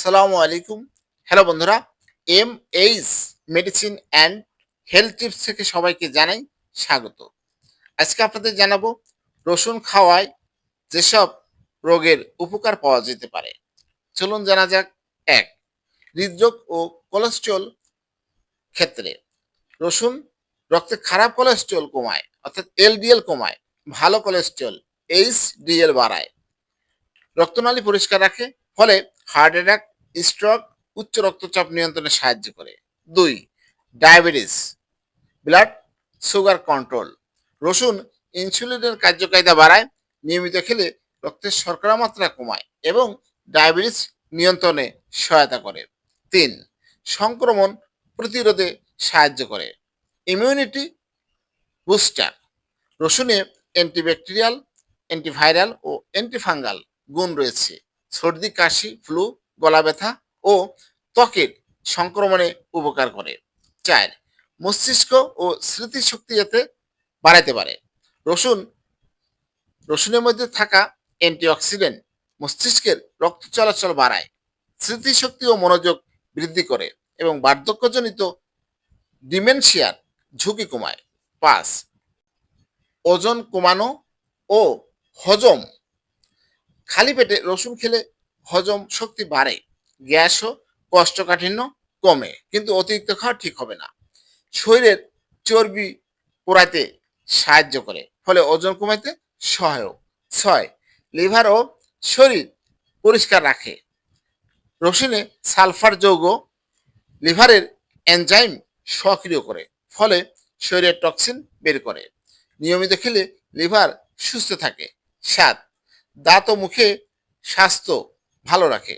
আসসালামু আলাইকুম। হ্যালো বন্ধুরা M H medicine and health tips থেকে সবাইকে জানাই স্বাগত। আজকে আপনাদের জানাব রসুন খাওয়ায় যেসব রোগের উপকার পাওয়া যেতে পারে। চলুন জানা যাক, এক, হৃদরোগ ও কোলেস্ট্রল ক্ষেত্রে। রসুন রক্তে খারাপ কোলেস্ট্রল কমায়, অর্থাৎ এলডিএল কমায়, ভালো কোলেস্ট্রল এইচডিএল বাড়ায়। রক্তনালী পরিষ্কার রাখে ফলে হার্ট অ্যাটাক স্ট্রোক উচ্চ রক্তচাপ নিয়ন্ত্রণে সাহায্য করে। দুই ডায়াবেটিস ব্লাড সুগার কন্ট্রোল রসুন ইনসুলিনের কার্যকারিতা বাড়ায়, নিয়মিত খেলে রক্তের শর্করা মাত্রা কমায় এবং ডায়াবেটিস নিয়ন্ত্রণে সহায়তা করে। তিন, সংক্রমণ প্রতিরোধে সাহায্য করে। ইমিউনিটি বুস্টার রসুনে অ্যান্টিব্যাকটেরিয়াল অ্যান্টিভাইরাল ও অ্যান্টিফাঙ্গাল গুণ রয়েছে। সর্দি, কাশি ফ্লু গলা ব্যথা ও ত্বকের সংক্রমণে উপকার করে। চার, মস্তিষ্ক ও স্মৃতিশক্তি যাতে বাড়াতে পারে। রসুন, রসুনের মধ্যে থাকা অ্যান্টিঅক্সিডেন্ট মস্তিষ্কের রক্ত চলাচল বাড়ায়, স্মৃতিশক্তি ও মনোযোগ বৃদ্ধি করে এবং বার্ধক্যজনিত ডিমেনশিয়ার ঝুঁকি কমায়। পাঁচ, ওজন কমানো ও হজম খালি পেটে রসুন খেলে হজম শক্তি বাড়ে গ্যাস ও কোষ্ঠকাঠিন্য কমে, কিন্তু অতিরিক্ত খাওয়া ঠিক হবে না। শরীরের চর্বি পোড়াতে সাহায্য করে, ফলে ওজন কমাইতে সহায়ক। ছয়, লিভার ও শরীর পরিষ্কার রাখে। রসুনে সালফার যৌগ লিভারের এনজাইম সক্রিয় করে, ফলে শরীরের টক্সিন বের করে। নিয়মিত খেলে লিভার সুস্থ থাকে। সাত দাঁত ও মুখে স্বাস্থ্য ভালো রাখে।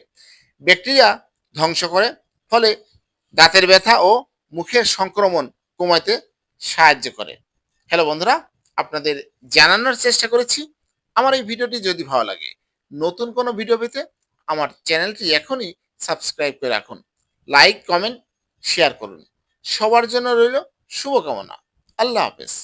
ব্যাকটেরিয়া ধ্বংস করে, ফলে দাঁতের ব্যথা ও মুখের সংক্রমণ কমাতে সাহায্য করে। হ্যালো বন্ধুরা, আপনাদের জানানোর চেষ্টা করেছি। আমার এই ভিডিওটি যদি ভালো লাগে, নতুন কোনো ভিডিও পেতে আমার চ্যানেলটি এখনই সাবস্ক্রাইব করে রাখুন। লাইক, কমেন্ট, শেয়ার করুন। সবার জন্য রইল শুভকামনা। আল্লাহ হাফেজ।